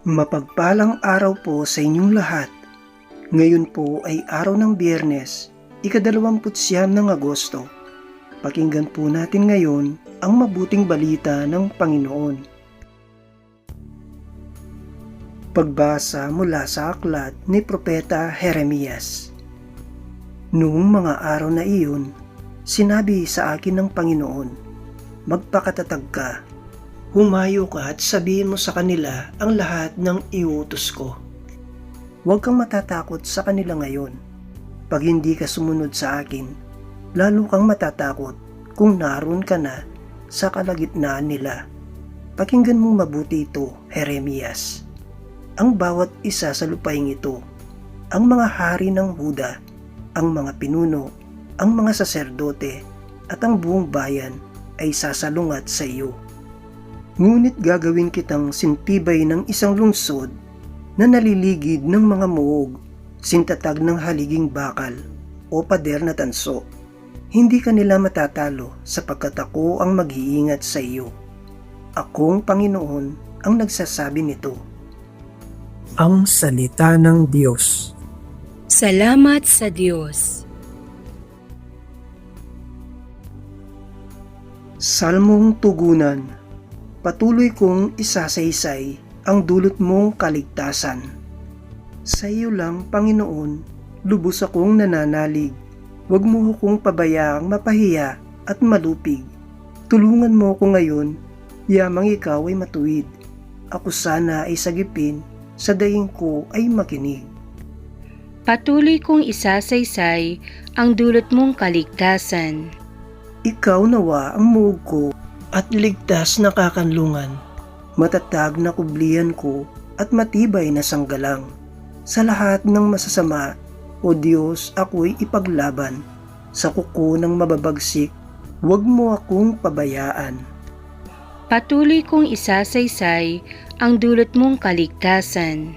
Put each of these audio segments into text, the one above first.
Mapagpalang araw po sa inyong lahat. Ngayon po ay araw ng biyernes, ikadalawamput siyam ng Agosto. Pakinggan po natin ngayon ang mabuting balita ng Panginoon. Pagbasa mula sa aklat ni Propeta Jeremias. Noong mga araw na iyon, sinabi sa akin ng Panginoon, Magpakatatag ka Humayo ka at sabihin mo sa kanila ang lahat ng iutos ko. Huwag kang matatakot sa kanila ngayon. Pag hindi ka sumunod sa akin, lalo kang matatakot kung naroon ka na sa kalagitnaan nila. Pakinggan mong mabuti ito, Jeremias. Ang bawat isa sa lupaing ito, ang mga hari ng Huda, ang mga pinuno, ang mga saserdote, at ang buong bayan ay sasalungat sa iyo Ngunit gagawin kitang sintibay ng isang lungsod na naliligid ng mga muog, sintatag ng haliging bakal o pader na tanso. Hindi ka nila matatalo sapagkat ako ang mag-iingat sa iyo. Akong Panginoon ang nagsasabi nito. Ang Salita ng Diyos Salamat sa Diyos. Salmong Tugunan patuloy kong isasaysay ang dulot mong kaligtasan. Sa iyo lang, Panginoon, lubos akong nananalig. Huwag mo akong pabayaang mapahiya at malupig. Tulungan mo ako ngayon, yamang ikaw ay matuwid. Ako sana ay sagipin, sa daing ko ay makinig. Patuloy kong isasaysay ang dulot mong kaligtasan. Ikaw nawa ang muog ko at ligtas na kakanlungan, matatag na kublihan ko at matibay na sanggalang. Sa lahat ng masasama, O Diyos, ako'y ipaglaban. Sa kuko ng mababagsik, huwag mo akong pabayaan. Patuloy kong isasaysay ang dulot mong kaligtasan.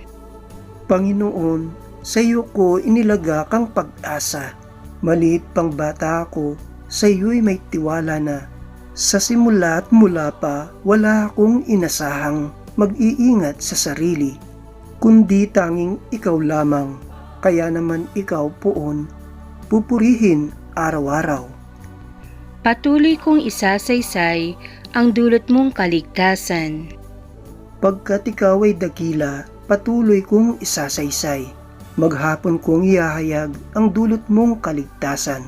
Panginoon, sa iyo ko inilaga kang pag-asa. Maliit pang bata ako, sa iyo'y may tiwala na sa simula at mula pa, wala akong inasahang mag-iingat sa sarili, kundi tanging ikaw lamang, kaya naman ikaw poon, pupurihin araw-araw. Patuloy kong isasaysay ang dulot mong kaligtasan. Pagkat ikaw ay dakila, patuloy kong isasaysay. Maghapon kong ihahayag ang dulot mong kaligtasan.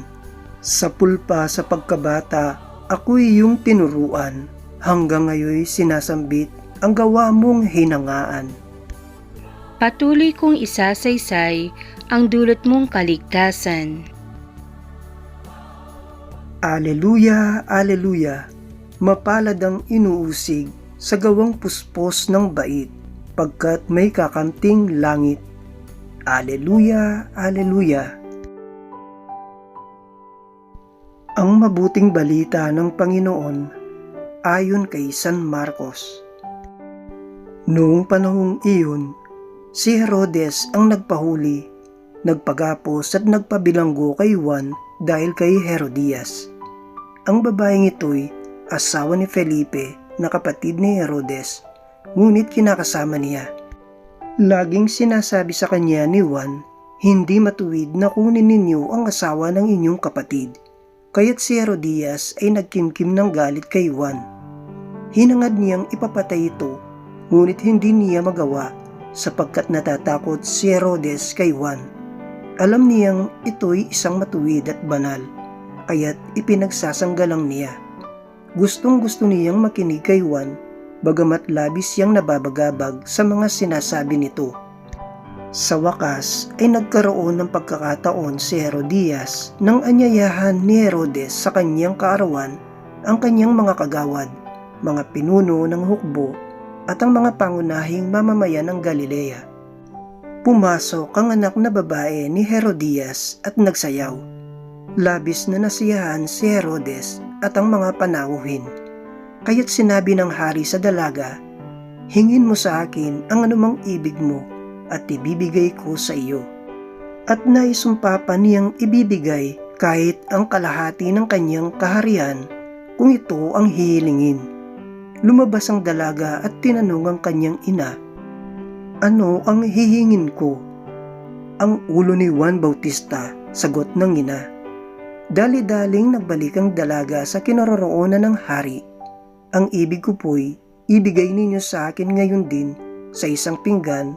Sa pulpa sa pagkabata, Ako'y iyong tinuruan, hanggang ngayon sinasambit ang gawa mong hinangaan. Patuloy kong isasaysay ang dulot mong kaligtasan. Aleluya, aleluya, mapalad ang inuusig sa gawang puspos ng bait, pagkat may kakanting langit. Aleluya, aleluya. Ang mabuting balita ng Panginoon ayon kay San Marcos. Noong panahong iyon, si Herodes ang nagpahuli, nagpagapos at nagpabilanggo kay Juan dahil kay Herodias. Ang babaeng ito'y asawa ni Felipe na kapatid ni Herodes, ngunit kinakasama niya. Laging sinasabi sa kanya ni Juan, hindi matuwid na kunin ninyo ang asawa ng inyong kapatid Kaya't si Herodias ay nagkimkim ng galit kay Juan. Hinangad niyang ipapatay ito, ngunit hindi niya magawa sapagkat natatakot si Herodes kay Juan. Alam niyang ito'y isang matuwid at banal, kaya't ipinagsasanggalang niya. Gustong gusto niyang makinig kay Juan, bagamat labis siyang nababagabag sa mga sinasabi nito. Sa wakas ay nagkaroon ng pagkakataon si Herodias nang anyayahan ni Herodes sa kanyang kaarawan ang kanyang mga kagawad, mga pinuno ng hukbo at ang mga pangunahing mamamayan ng Galilea. Pumasok ang anak na babae ni Herodias at nagsayaw. Labis na nasiyahan si Herodes at ang mga panauhin. Kaya't sinabi ng hari sa dalaga, Hingin mo sa akin ang anumang ibig mo at ibibigay ko sa iyo. At naisumpa pa niyang ibibigay kahit ang kalahati ng kanyang kaharian kung ito ang hihilingin. Lumabas ang dalaga at tinanong ang kanyang ina, Ano ang hihingin ko? Ang ulo ni Juan Bautista, sagot ng ina. Dali-daling nagbalik ang dalaga sa kinaroroonan ng hari. Ang ibig ko po'y ibigay ninyo sa akin ngayon din sa isang pinggan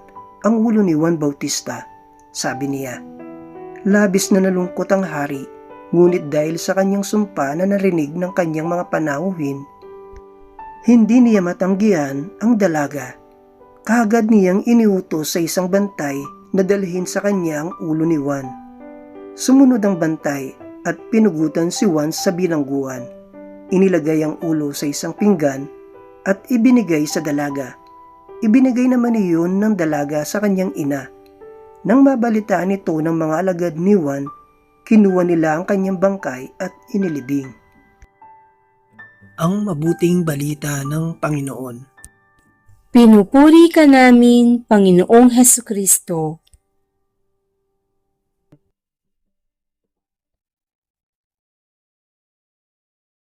ang ulo ni Juan Bautista, sabi niya. Labis na nalungkot ang hari, ngunit dahil sa kanyang sumpa na narinig ng kanyang mga panauhin, hindi niya matanggihan ang dalaga. Kagad niyang iniutos sa isang bantay na dalhin sa kanya ang ulo ni Juan. Sumunod ang bantay at pinugutan si Juan sa bilangguan. Inilagay ang ulo sa isang pinggan at ibinigay sa dalaga. Ibinigay naman iyon ng dalaga sa kanyang ina. Nang mabalitaan ito ng mga alagad ni Juan, kinuha nila ang kanyang bangkay at inilibing. Ang mabuting balita ng Panginoon. Pinupuri ka namin, Panginoong Heso Kristo.